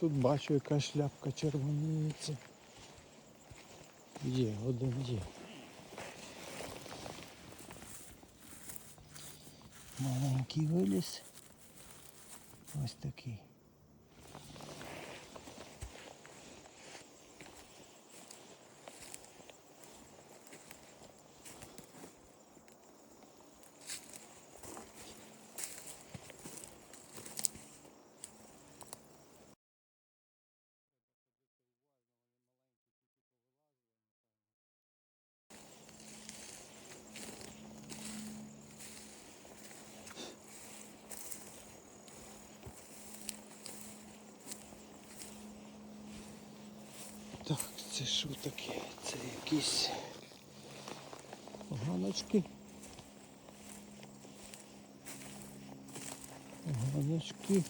тут бачу яка шляпка червоніється. Є, один є. Маленький виліз. Ось такий. Так, це що таке? Це якісь поганочки. Поганочки.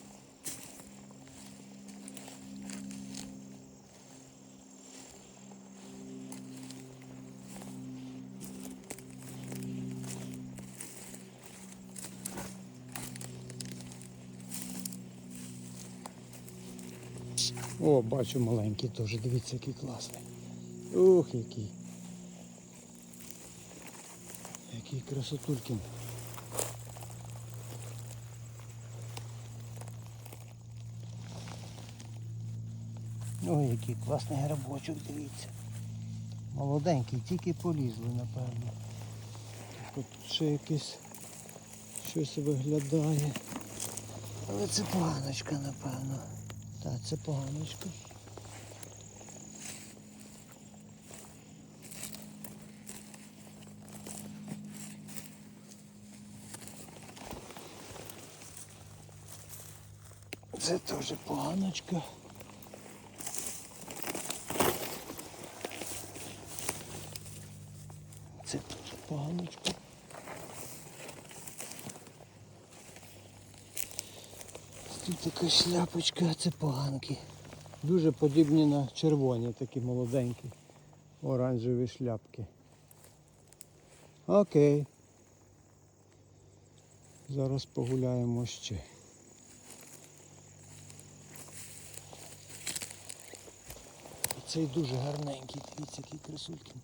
О, бачу маленький теж, дивіться, який класний. Ух, який. Який красотулькін. Ой, який класний грибочок, дивіться. Молоденький, тільки полізли, напевно. Тут ще якесь щось виглядає. Але це поганочка, напевно. Так, це поганочка. Це теж поганочка. Це теж поганочка. Тут така шляпочка, а це поганки. Дуже подібні на червоні, такі молоденькі, оранжеві шляпки. Окей. Зараз погуляємо ще. Цей дуже гарненький, дивіться, який красулькін.